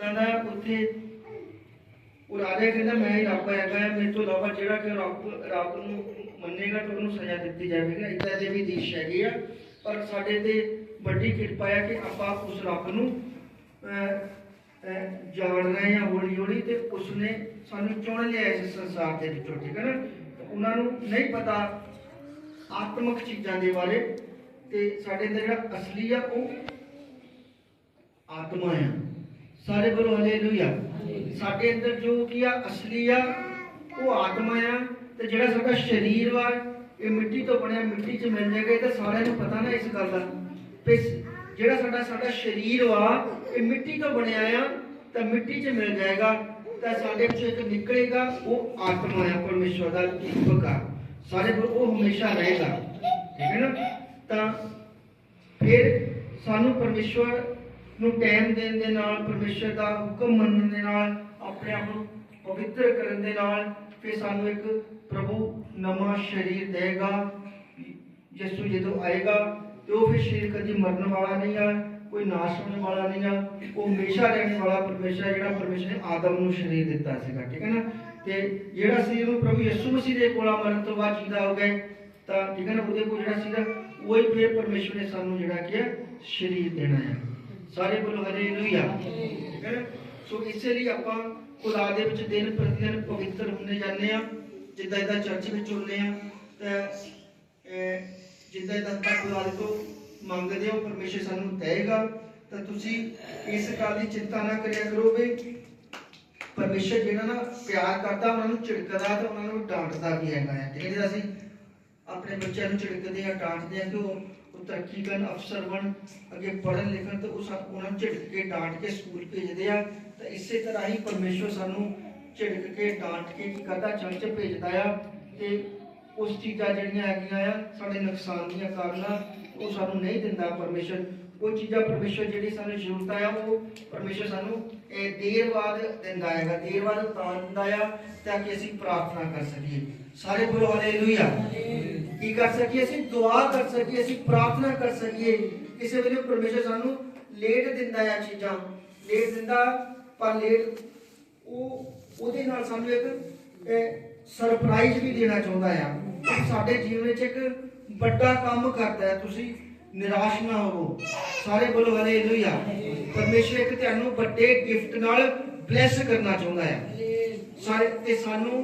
ਕਹਿੰਦਾ ਉੱਥੇ ਉਹ ਰਾਜਾ ਕਹਿੰਦਾ ਮੈਂ ਹੀ ਰੱਬ ਹੈਗਾ ਹੈ, ਮੇਰੇ ਤੋਂ ਇਲਾਵਾ ਜਿਹੜਾ ਕਿ ਰੱਬ ਰੱਬ ਨੂੰ ਮੰਨੇਗਾ ਤੇ ਉਹਨੂੰ ਸਜ਼ਾ ਦਿੱਤੀ ਜਾਵੇਗੀ। ਇਦਾਂ ਦੇ ਵੀ ਦੇਸ਼ ਹੈਗੇ ਆ। ਪਰ ਸਾਡੇ ਤੇ ਵੱਡੀ ਕਿਰਪਾ ਹੈ ਕਿ ਆਪਾਂ ਉਸ ਰੱਬ ਨੂੰ ਅਹ, ਅਹ, ਜਾਣ ਰਹੇ ਹਾਂ ਹੌਲੀ ਹੌਲੀ ਤੇ ਉਸਨੇ ਸਾਨੂੰ ਚੁਣ ਲਿਆ ਇਸ ਸੰਸਾਰ ਦੇ ਵਿੱਚੋਂ ਠੀਕ ਹੈ ਨਾ? ਤੇ ਉਹਨਾਂ ਨੂੰ ਨਹੀਂ ਪਤਾ ਆਤਮਿਕ ਚੀਜ਼ਾਂ ਦੇ ਬਾਰੇ ਤੇ ਸਾਡੇ ਅੰਦਰ ਜਿਹੜਾ ਅਸਲੀ ਆ ਉਹ ਆਤਮਾ ਆ। ਸਾਰੇ ਬੋਲੋ ਹਲੇਲੂਇਆ। ਸਾਡੇ ਅੰਦਰ ਜੋ ਕੀ ਆ ਅਸਲੀ ਆ ਉਹ ਆਤਮਾ ਆ ਤੇ ਜਿਹੜਾ ਸਾਡਾ ਸਰੀਰ ਵਾ ਇਹ ਮਿੱਟੀ ਤੋਂ ਬਣਿਆ ਮਿੱਟੀ 'ਚ ਮਿਲ ਜਾਏਗਾ ਇਹ ਤਾਂ ਸਾਰਿਆਂ ਨੂੰ ਪਤਾ ਨਾ ਇਸ ਗੱਲ ਦਾ। ਤੇ ਜਿਹੜਾ ਸਾਡਾ ਸਾਡਾ ਸਰੀਰ ਵਾ ਇਹ ਮਿੱਟੀ ਤੋਂ ਬਣਿਆ ਆ ਤਾਂ ਮਿੱਟੀ 'ਚ ਮਿਲ ਜਾਏਗਾ ਤਾਂ ਸਾਡੇ ਵਿੱਚੋਂ ਇੱਕ ਨਿਕਲੇਗਾ ਉਹ ਆਤਮਾ ਆ ਪਰਮੇਸ਼ਵਰ ਦਾ ਦੀਪਕ ਆ ਸਾਰੇ ਕੋਲ ਉਹ ਹਮੇਸ਼ਾ ਰਹੇਗਾ। ਠੀਕ ਹੈ ਨਾ? ਤਾਂ ਫਿਰ ਸਾਨੂੰ ਪਰਮੇਸ਼ਵਰ ਨੂੰ ਟਾਈਮ ਦੇਣ ਦੇ ਨਾਲ ਪਰਮੇਸ਼ਵਰ ਦਾ ਹੁਕਮ ਮੰਨਣ ਦੇ ਨਾਲ, ਆਪਣੇ ਆਪ ਨੂੰ ਪਵਿੱਤਰ ਕਰਨ ਦੇ ਨਾਲ, ਫਿਰ ਸਾਨੂੰ ਇੱਕ ਪ੍ਰਭੂ ਨਵਾਂ ਸਰੀਰ ਦੇਗਾ, ਯਿਸੂ ਜਦੋਂ ਆਏਗਾ, ਤੇ ਉਹ ਫਿਰ ਸਰੀਰ ਕਦੀ ਮਰਨ ਵਾਲਾ ਨਹੀਂ ਆ, ਕੋਈ ਨਾਸ਼ ਹੋਣ ਵਾਲਾ ਨਹੀਂ ਆ, ਉਹ ਹਮੇਸ਼ਾ ਰਹਿਣ ਵਾਲਾ ਪਰਮੇਸ਼ਰ ਜਿਹੜਾ ਪਰਮੇਸ਼ਰ ਨੇ ਆਦਮ ਨੂੰ ਸਰੀਰ ਦਿੱਤਾ ਸੀਗਾ, ਠੀਕ ਹੈ ਨਾ? ਤੇ ਜਿਹੜਾ ਸਰੀਰ ਨੂੰ ਪ੍ਰਭੂ ਯਿਸੂ ਮਸੀਹ ਦੇ ਕੋਲ ਮਰਨ ਤੋਂ ਬਾਅਦ ਜੀਦਾ ਹੋ ਗਏ ਤਾਂ ਠੀਕ ਹੈ ਨਾ? ਉਹਦੇ ਕੋਲ ਜਿਹੜਾ ਸੀਗਾ, ਉਹ ਹੀ ਫਿਰ ਪਰਮੇਸ਼ਰ ਨੇ ਸਾਨੂੰ ਜਿਹੜਾ ਕਿ ਹੈ ਸਰੀਰ ਦੇਣਾ ਹੈ। ਸਾਰੇ ਬੋਲੋ ਹਾਲੇਲੂਇਆ ਠੀਕ ਹੈ ਸੋ ਇਸੇ ਲਈ ਆਪਾਂ ਖੁਦਾ ਦੇ ਵਿੱਚ ਦਿਨ ਪ੍ਰਤੀ ਦਿਨ ਪਵਿੱਤਰ ਹੁੰਦੇ ਜਾਂਦੇ ਆ ਜਿੱਦਾਂ ਇਦਾਂ ਚਰਚ ਵਿੱਚ ਹੁੰਦੇ ਆ ਤਾਂ ਜਿੱਦਾਂ ਇਦਾਂ ਆਪਾਂ ਖੁਦਾ ਦੇ ਤੋਂ ਮੰਗਦੇ ਹੋ, ਪਰਮੇਸ਼ਰ ਸਾਨੂੰ ਦੇਗਾ ਤਾਂ ਤੁਸੀਂ ਇਸ ਗੱਲ ਦੀ ਚਿੰਤਾ ਨਾ ਕਰਿਆ ਕਰੋ ਵੀ ਪਰਮੇਸ਼ਰ ਜਿਹੜਾ ਨਾ ਪਿਆਰ ਕਰਦਾ, ਉਹਨਾਂ ਨੂੰ ਝਿੜਕਦਾ ਤੇ ਉਹਨਾਂ ਨੂੰ ਡਾਂਟਦਾ ਵੀ ਹੈਗਾ ਹੈ। ਠੀਕ ਹੈ ਜਿਹੜਾ ਅਸੀਂ ਆਪਣੇ ਬੱਚਿਆਂ ਨੂੰ ਝਿੜਕਦੇ ਆ ਡਾਂਟਦੇ ਆ ਕਿ ਉਹ ਉਹ ਤਰੱਕੀ ਕਰਨ ਅਫਸਰ ਬਣ, ਅੱਗੇ ਪੜਨ ਲਿਖਣ ਤੇ ਉਹ ਉਹਨਾਂ ਝਿੜਕ ਕੇ ਡਾਂਟ ਕੇ ਸਕੂਲ ਭੇਜਦੇ ਆ। ਤਾਂ ਇਸੇ ਤਰ੍ਹਾਂ ਹੀ ਪਰਮੇਸ਼ਰ ਸਾਨੂੰ ਝਿੜਕ ਕੇ ਡਾਂਟ ਕੇ ਕੀ ਕਰਦਾ, ਚਰਚ ਭੇਜਦਾ ਆ ਤੇ ਉਸ ਚੀਜ਼ਾਂ ਜਿਹੜੀਆਂ ਹੈਗੀਆਂ ਆ, ਸਾਡੇ ਨੁਕਸਾਨ ਦੀਆਂ ਕਾਰਨਾਂ ਉਹ ਸਾਨੂੰ ਨਹੀਂ ਦਿੰਦਾ ਪਰਮੇਸ਼ਰ ਉਹ ਚੀਜ਼ਾਂ ਪਰਮੇਸ਼ਰ ਜਿਹੜੀ ਸਾਨੂੰ ਜ਼ਰੂਰਤ ਆ, ਉਹ ਪਰਮੇਸ਼ਰ ਸਾਨੂੰ ਇਹ ਦੇਰ ਬਾਅਦ ਦਿੰਦਾ ਹੈਗਾ, ਦੇਰ ਬਾਅਦ ਤਾਂ ਦਿੰਦਾ ਆ, ਤਾਂ ਕਿ ਅਸੀਂ ਪ੍ਰਾਰਥਨਾ ਕਰ ਸਕੀਏ। ਸਾਰੇ ਬੋਲੋ ਹਾਲੇਲੂਇਆ ਕੀ ਕਰ ਸਕੀਏ ਅਸੀਂ? ਦੁਆ ਕਰ ਸਕੀਏ ਅਸੀਂ, ਪ੍ਰਾਰਥਨਾ ਕਰ ਸਕੀਏ। ਕਿਸੇ ਵੇਲੇ ਪਰਮੇਸ਼ਰ ਸਾਨੂੰ ਲੇਟ ਦਿੰਦਾ ਆ ਚੀਜ਼ਾਂ। ਲੇਟ ਦਿੰਦਾ, ਪਰ ਲੇਟ ਉਹ, ਉਹਦੇ ਨਾਲ ਸਾਨੂੰ ਇੱਕ ਸਰਪ੍ਰਾਈਜ਼ ਵੀ ਦੇਣਾ ਚਾਹੁੰਦਾ ਆ। ਸਾਡੇ ਜੀਵਨ ਵਿੱਚ ਇੱਕ ਵੱਡਾ ਕੰਮ ਕਰਦਾ ਹੈ। ਤੁਸੀਂ ਨਿਰਾਸ਼ ਨਾ ਹੋਵੋ। ਸਾਰੇ ਬੋਲੋ ਹਾਲੇਲੂਇਆ। ਪਰਮੇਸ਼ਰ ਇੱਕ ਤੁਹਾਨੂੰ ਵੱਡੇ ਗਿਫਟ ਨਾਲ ਬਲੈਸ ਕਰਨਾ ਚਾਹੁੰਦਾ ਹੈ। ਸਾਰੇ ਤੇ ਸਾਨੂੰ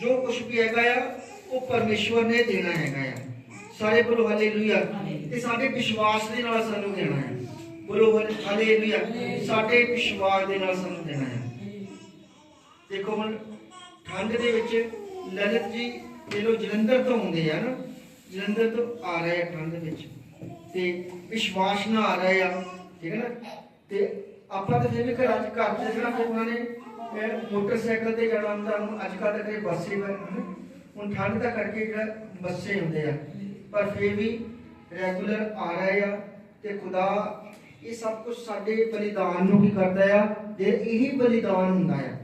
ਜੋ ਕੁਝ ਵੀ ਹੈਗਾ ਆ, ਉਹ ਪਰਮੇਸ਼ਵਰ ਨੇ ਦੇਣਾ ਹੈਗਾ ਆ। ਸਾਰੇ ਬੋਲੋ ਹਾਲੇਲੂਇਆ। ਤੇ ਸਾਡੇ ਵਿਸ਼ਵਾਸ ਦੇ ਨਾਲ ਸਾਨੂੰ ਦੇਣਾ ਹੈ। ਬੋਲੋ ਹਾਲੇਲੂਇਆ। ਸਾਡੇ ਵਿਸ਼ਵਾਸ ਦੇ ਨਾਲ ਸਾਨੂੰ ਦੇਣਾ ਹੈ। ਦੇਖੋ ਹੁਣ ਠੰਡ ਦੇ ਵਿੱਚ ਲਲਿਤ ਜੀ ਇਹ ਲੋਕ ਜਲੰਧਰ ਤੋਂ ਆਉਂਦੇ ਆ ਨਾ ਜਲੰਧਰ ਤੋਂ ਆ ਰਹੇ ਆ ਠੰਡ ਦੇ ਵਿੱਚ। ਤੇ ਵਿਸ਼ਵਾਸ ਨਾਲ ਆ ਰਹੇ ਆ, ਠੀਕ ਹੈ ਨਾ? ਤੇ ਆਪਾਂ ਤਾਂ ਜਿਵੇਂ ਘਰਾਂ 'ਚ ਘਰ ਤੇ ਜਿਹੜਾ ਉਹਨਾਂ ਨੇ ਮੋਟਰਸਾਈਕਲ ਤੇ ਜਾਣਾ ਹੁੰਦਾ, ਹੁਣ ਅੱਜ ਕੱਲ੍ਹ ਤਾਂ ਬੱਸੇ ਵਾ ਹੁਣ ਠੰਡ ਦਾ ਕਰਕੇ ਜਿਹੜਾ ਬੱਸੇ ਹੁੰਦੇ ਆ। ਪਰ ਫਿਰ ਵੀ ਰੈਗੂਲਰ ਆ ਰਹੇ ਆ ਤੇ ਖੁਦਾ ਇਹ ਸਭ ਕੁਝ ਸਾਡੇ ਬਲੀਦਾਨ ਨੂੰ ਕੀ ਕਰਦਾ ਆ? ਤੇ ਇਹੀ ਬਲੀਦਾਨ ਹੁੰਦਾ ਆ।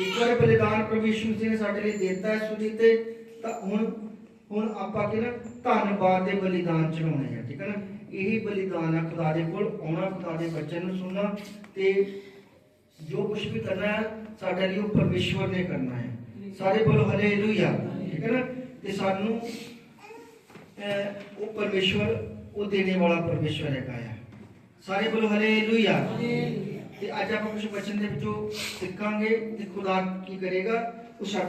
ਇੱਕ ਵਾਰ ਬਲੀਦਾਨ ਪ੍ਰਭੂ ਯਿਸੂ ਮਸੀਹ ਨੇ ਸਾਡੇ ਲਈ ਦਿੱਤਾ ਹੈ ਸੁਣੀ ਤੇ ਤਾਂ ਹੁਣ ਹੁਣ ਆਪਾਂ ਕਿ ਨਾ ਧੰਨਵਾਦ ਦੇ ਬਲੀਦਾਨ ਚੜਾਉਣੇ ਆ ਠੀਕ ਹੈ ਨਾ? ਇਹੀ ਬਲੀਦਾਨ ਆ ਖੁਦਾ ਦੇ ਕੋਲ ਆਉਣਾ ਖੁਦਾ ਦੇ ਬੱਚਨ ਨੂੰ ਸੁਣਨਾ ਤੇ ਜੋ ਕੁਝ ਵੀ ਕਰਨਾ ਹੈ ਸਾਡੇ ਲਈ ਉਹ ਪਰਮੇਸ਼ਵਰ ਨੇ ਕਰਨਾ ਹੈ। ਸਾਰੇ ਬੋਲੋ ਹਾਲੇਲੂਇਆ ਠੀਕ ਹੈ ਨਾ? ਤੇ ਸਾਨੂੰ ਉਹ ਪਰਮੇਸ਼ਵਰ ਉਹ ਦੇਣੇ ਵਾਲਾ ਪਰਮੇਸ਼ਵਰ ਹੈਗਾ ਆ। ਸਾਰੇ ਬੋਲੋ ਹਾਲੇਲੂਇਆ ਤੇ ਅੱਜ ਆਪਾਂ ਕੁਝ ਬਚਨ ਦੇ ਵਿੱਚੋਂ ਸਿੱਖਾਂਗੇ ਤੇ ਖੁਦਾ ਕੀ ਕਰੇਗਾ ਉਹ ਸਾਡੇ